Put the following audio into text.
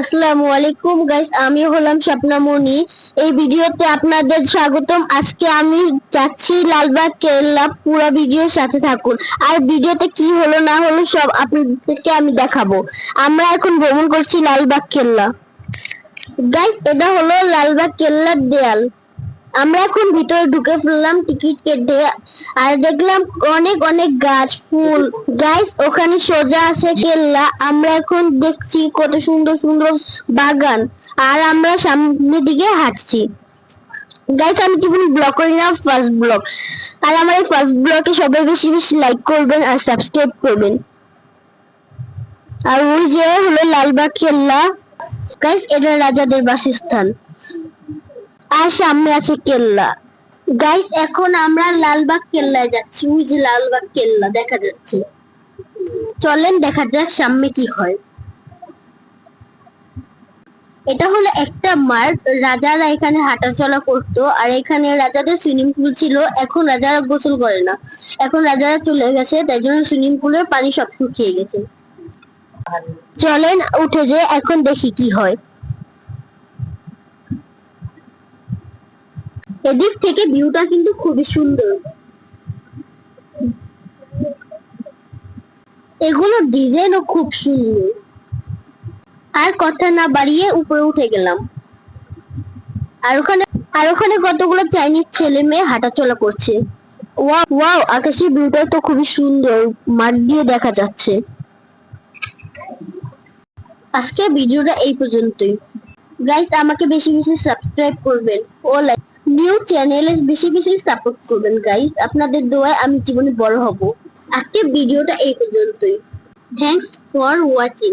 আসসালামু আলাইকুম গাইস আমি হলাম স্বপ্নামণি। এই ভিডিওতে আপনাদের স্বাগতম। আজকে আমি যাচ্ছি লালবাগ কেল্লা পুরো ভিডিওর সাথে থাকুন। আর ভিডিওতে কি হলো, না হলো, সব আপনাদেরকে আমি দেখাবো। আমরা এখন ভ্রমণ করছি লালবাগ কেল্লা। গাইস এটা হলো লালবাগ কেল্লার দেয়াল। আমরা এখন ভিতরে ঢুকে ফেললাম টিকিট কেটে, আর দেখলাম অনেক অনেক গাছ, ফুল। গাইস ওখানে সোজা আছে কেল্লা। আমরা এখন দেখছি কত সুন্দর সুন্দর বাগান। আর আমরা সামনের দিকে হাঁটছি। গাইস আমি জীবনে ব্লগ করি না ফার্স্ট ব্লগ আর আমার এই ফার্স্ট ব্লগে সবাই বেশি বেশি লাইক করবেন আর সাবস্ক্রাইব করবেন। আর ওই যে হলো লালবাগ কেল্লা। গাইস এটা রাজাদের বাসস্থান। আর সামনে আছে কেল্লা। গাইস এখন আমরা লালবাগ কেল্লায় যাচ্ছি। ওই যে লালবাগ কেল্লা, দেখা যাচ্ছে। চলেন, দেখা যাক সামনে কি হয়। এটা হলো একটা মাঠ। রাজারা এখানে হাঁটাচলা করতো। আর এখানে রাজাদের সুইমিং পুল ছিল। এখন রাজারা গোসল করে না। এখন রাজারা চলে গেছে। তাই জন্য সুইমিং পুলের পানি সব শুকিয়ে গেছে। চলেন, উঠে যে এখন দেখি কি হয়। এদিক থেকে ভিউটা কিন্তু খুবই সুন্দর। এগুলোর ডিজাইনও খুব সুন্দর। আর কথা না বাড়িয়ে উপরে উঠে গেলাম। আর ওখানে আর ওখানে কতগুলো চাইনিজ ছেলে মেয়ে হাঁটাচলা করছে। ওয়াও আকাশের ভিউটা তো খুবই সুন্দর। মাঠ দিয়ে দেখা যাচ্ছে। আজকে ভিডিওটা এই পর্যন্তই। গাইস আমাকে বেশি বেশি সাবস্ক্রাইব করবেন ও লাইক নিউ চ্যানেল বেশি বেশি সাপোর্ট করবেন গাইস আপনাদের দোয়ায় আমি জীবনে বড় হব। আজকে ভিডিওটা এই পর্যন্তই। Thanks for watching